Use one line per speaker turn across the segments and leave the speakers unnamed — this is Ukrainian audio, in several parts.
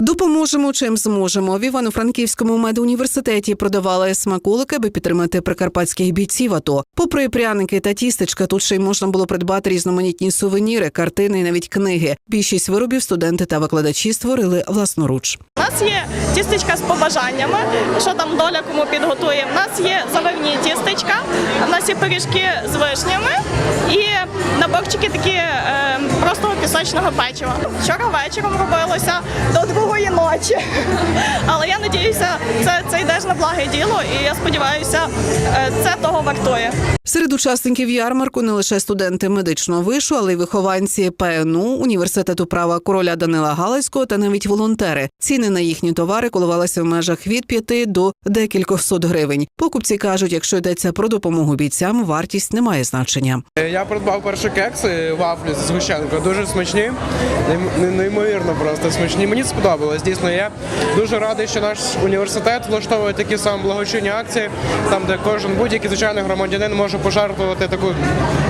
Допоможемо чим зможемо. В Івано-Франківському медуніверситеті продавали смаколики, аби підтримати прикарпатських бійців. АТО. попри пряники та тістечка, тут ще й можна було придбати різноманітні сувеніри, картини і навіть книги. Більшість виробів студенти та викладачі створили власноруч.
У нас є тістечка з побажаннями, що там доля кому підготує. У нас є заливні тістечка, у нас є пиріжки з вишнями і наборчики такі е, простого пісочного печива. Вчора вечором робилося до другої ночі. Благе діло, і я сподіваюся, е, це того вартує.
Серед учасників ярмарку не лише студенти медичного вишу, але й вихованці ПНУ, університету права короля Данила Галицького та навіть волонтери. Ціни на їхні товари коливалися в межах від 5 до декількох сот гривень. Покупці кажуть, якщо йдеться про допомогу бійцям, вартість не має значення.
Е, Я придбав перші кекси вафлі з згущенкою. Дуже смачні, неймовірно просто смачні. Мені сподобалось. Дійсно, я дуже радий, що наш університет влаштовує такі самі благочинні акції, там де кожен будь-який звичайний громадянин може пожертвувати таку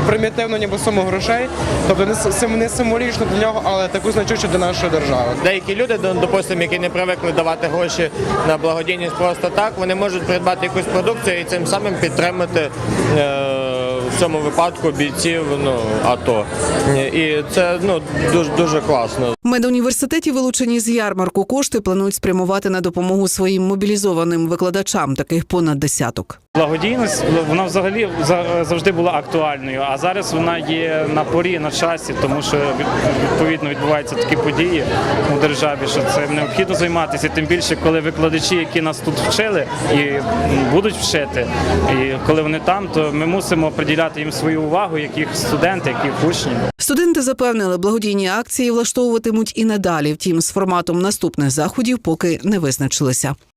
примітивну ніби суму грошей, тобто не не символічно для нього, але таку значущу для нашої держави.
Деякі люди, допустимо, які не привикли давати гроші на благодійність просто так, вони можуть придбати якусь продукцію і цим самим підтримати е, в цьому випадку бійців ну, АТО. І це ну, дуже, дуже класно.
Медуніверситеті, вилучені з ярмарку кошти, планують спрямувати на допомогу своїм мобілізованим викладачам, таких понад десяток.
Благодійність вона взагалі за- завжди була актуальною, а зараз вона є на порі, на часі, тому що відповідно відбуваються такі події у державі, що це необхідно займатися. Тим більше, коли викладачі, які нас тут вчили і будуть вчити, і коли вони там, то ми мусимо приділяти їм свою увагу, як їх студенти, як їх учні.
Студенти запевнили, благодійні акції влаштовуватимуть і надалі. Втім, з форматом наступних заходів поки не визначилися.